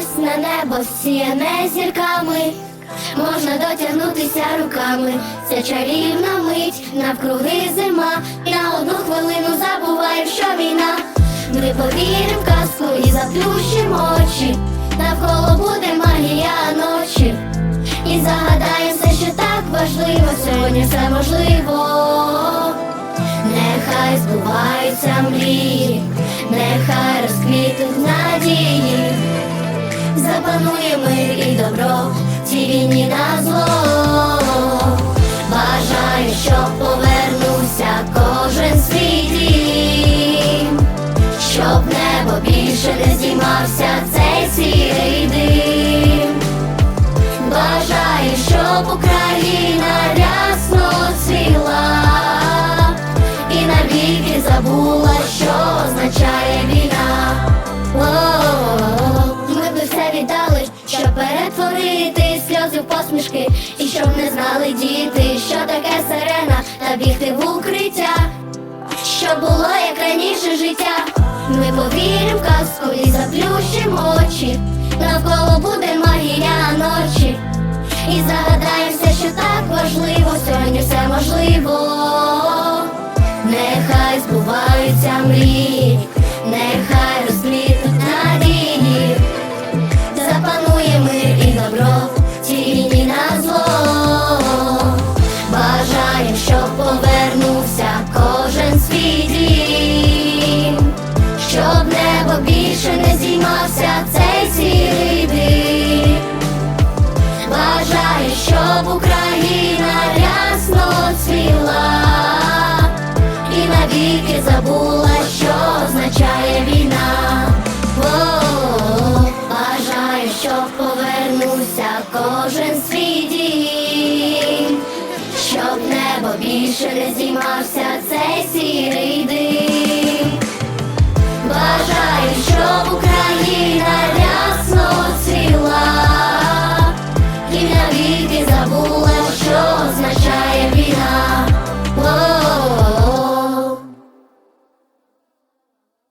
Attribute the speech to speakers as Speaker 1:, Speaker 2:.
Speaker 1: ясне небо сіяне зірками, можна дотягнутися руками, це чарівна мить, навкруги зима, на одну хвилину забуваєм, що війна. Ми повіримо в казку і заплющимо очі, навколо буде магія ночі. І загадаємо все, що так важливо, сьогодні все можливо. Нехай збуваються мрії, запанує мир і добро, цій війні на зло. Бажаю, щоб повернувся кожен свій дім, щоб небо більше не здіймався цей сірий дим. Перетворити сльози в посмішки, і щоб не знали діти, що таке сирена, та бігти в укриття, що було як раніше життя. Ми повіримо в казку і заплющимо очі, навколо буде магія ночі. І загадаємося, що так свій щоб небо більше не здіймався цей сірий дим. Бажаю, щоб Україна рясно цвіла і навіки забула, що означає війна. Бажаю, щоб повернувся кожен свій дім, щоб небо більше не здіймався цей сірий